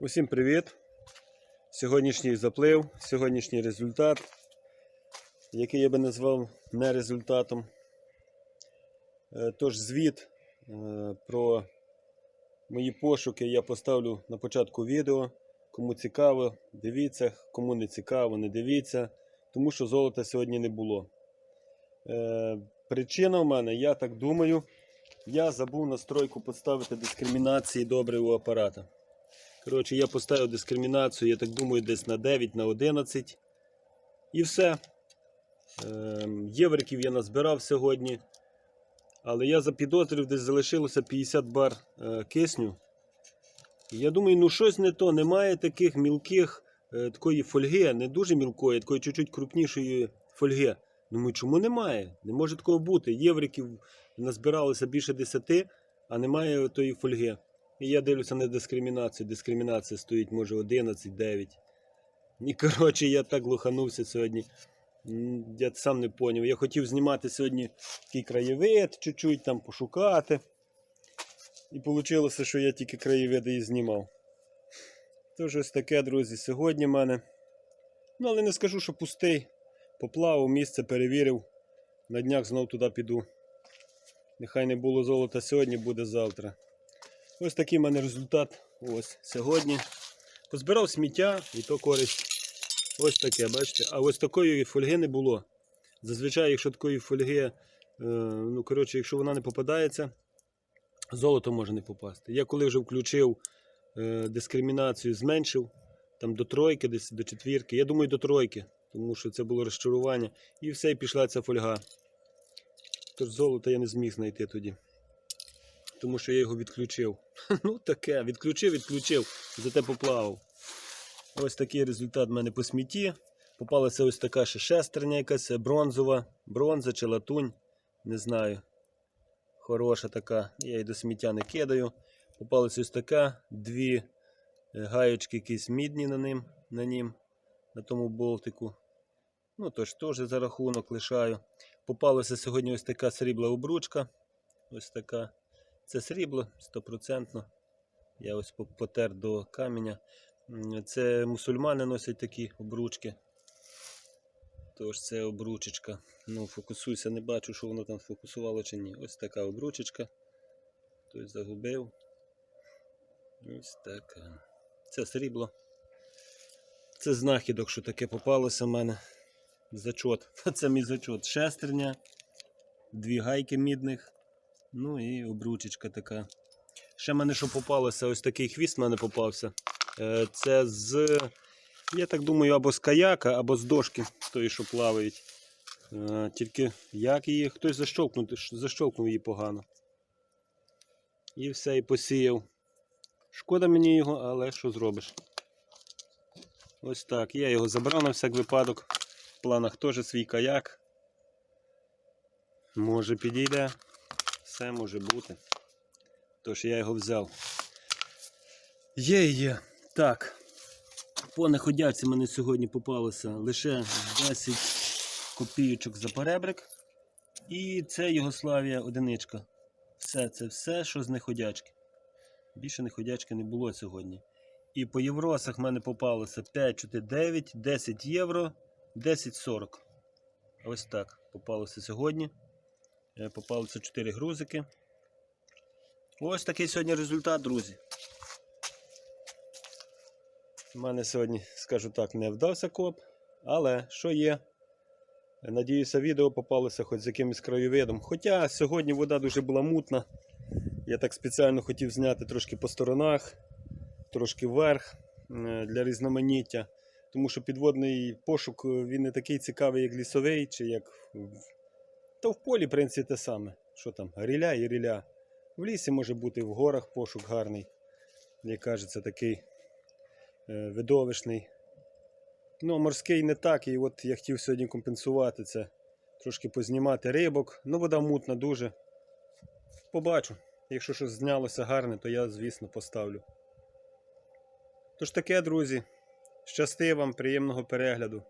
Усім привіт! Сьогоднішній заплив, сьогоднішній результат, який я би назвав не результатом. Е, Тож звіт е, про мої пошуки я поставлю на початку відео. Кому цікаво, дивіться, кому не цікаво, не дивіться, тому що золота сьогодні не було. Е, Причина в мене, я так думаю, я забув настройку поставити дискримінації добре у апарата. Коротше, я поставив дискримінацію, я так думаю, десь на 9, на 11. І все. Ем, Євриків я назбирав сьогодні. Але я запідозрив, десь залишилося 50 бар е, кисню. Я думаю, ну щось не то. Немає таких мілких е, такої фольги, не дуже мілкої, такої чуть-чуть крупнішої фольги. Думаю, чому немає? Не може такого бути. Євриків назбиралося більше 10, а немає тої фольги. І я дивлюся на дискримінацію. Дискримінація стоїть, може, 11, 9. І коротше, я так лоханувся сьогодні. Я сам не поняв. Я хотів знімати сьогодні такий краєвид, чуть-чуть там пошукати. І вийшло, що я тільки краєвиди і знімав. Тож ось таке, друзі, сьогодні в мене. Ну, але не скажу, що пустий. Поплавав, місце перевірив. На днях знов туди піду. Нехай не було золота сьогодні, буде завтра. Ось такий в мене результат. Ось сьогодні. Позбирав сміття і то користь. Ось таке, бачите. А ось такої фольги не було. Зазвичай, якщо такої фольги, е, ну коротше, якщо вона не попадається, золото може не попасти. Я коли вже включив е, дискримінацію, зменшив там до тройки, десь до четвірки. Я думаю, до тройки, тому що це було розчарування. І все, і пішла ця фольга. Тож золото я не зміг знайти тоді тому що я його відключив. Ну таке, відключив, відключив, зате поплавав. Ось такий результат в мене по смітті. Попалася ось така ще шестерня якась бронзова, бронза чи латунь. Не знаю. Хороша така. Я її до сміття не кидаю. Попалася ось така, дві е, гаєчки якісь мідні на ним, на нім, на тому болтику. Ну, тож теж за рахунок лишаю. Попалася сьогодні ось така срібла обручка. Ось така. Це срібло стопроцентно. Я ось потер до каменя. Це мусульмани носять такі обручки. Тож це обручечка. Ну, фокусуйся, не бачу, що воно там фокусувало чи ні. Ось така обручечка. Хтось загубив. Ось така. Це срібло. Це знахідок, що таке попалося в мене. Зачот. Це мій зачот. Шестерня, дві гайки мідних. Ну і обручечка така. Ще мене що попалося, ось такий хвіст в мене попався. Е, Це з, я так думаю, або з каяка, або з дошки, тої, що плавають. Е, Тільки як її, хтось защолкнув, защолкнув її погано. І все, і посіяв. Шкода мені його, але що зробиш? Ось так. Я його забрав на всяк випадок. В планах теж свій каяк. Може підійде. Все може бути. Тож я його взяв. Є, є. Так. По находяці мене сьогодні попалося лише 10 копійочок за перебрик. І це Йогославія одиничка. Все, це все, що з неходячки. Більше неходячки не було сьогодні. І по євросах в мене попалося 5,49, 10 євро, 10,40. Ось так попалося сьогодні. Е, Попалося 4 грузики. Ось такий сьогодні результат, друзі. У мене сьогодні, скажу так, не вдався коп, але що є? Надіюся, відео попалося хоч з якимось краєвидом. Хоча сьогодні вода дуже була мутна. Я так спеціально хотів зняти трошки по сторонах, трошки вверх е, для різноманіття. Тому що підводний пошук він не такий цікавий, як лісовий, чи як та в полі, в принципі, те саме. Що там? Ріля і ріля. В лісі може бути, в горах пошук гарний. Як кажеться, такий е, видовищний. Ну, морський не так. І от я хотів сьогодні компенсувати це. Трошки познімати рибок. Ну, вода мутна дуже. Побачу. Якщо щось знялося гарне, то я, звісно, поставлю. Тож таке, друзі. Щасти вам, приємного перегляду.